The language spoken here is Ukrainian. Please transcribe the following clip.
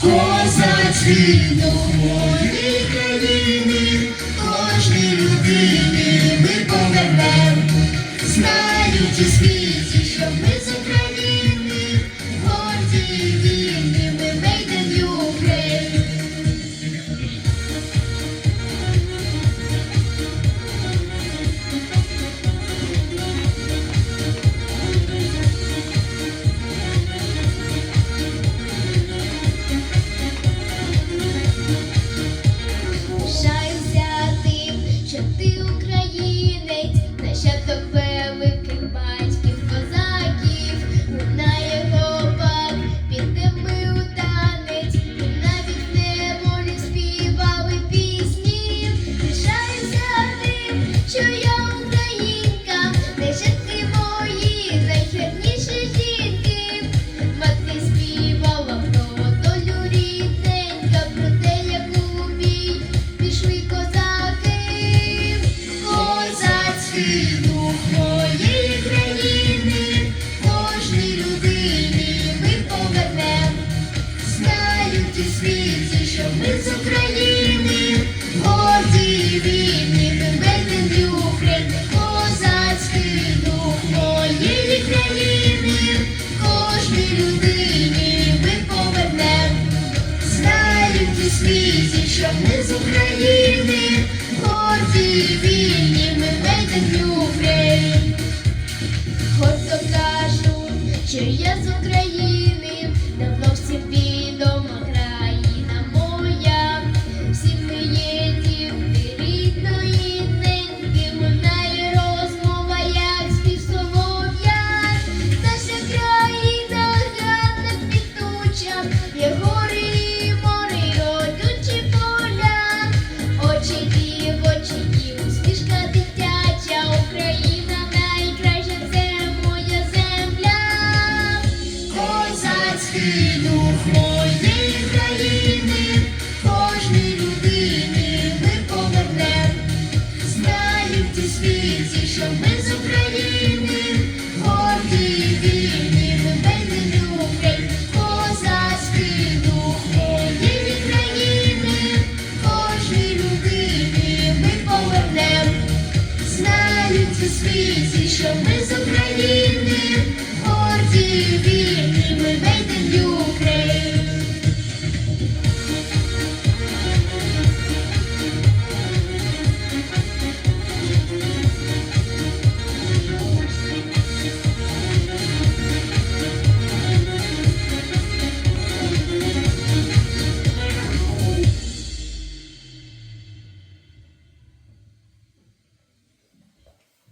Козацькі духові країни, кожній людині ми повернем, знаючи світі, що ми за. і світі, щоб ми з України, годі війни, небесний Україн, козацький дух моєї країни, кожній людині ми повернем, знають у світі, що ми з України, годі війни. що ми з України, горді вільні, ми люблять козацький дух моєї країни, кожній людині ми повернем, знають у світі, що ми з України, горді вільні, ми любить.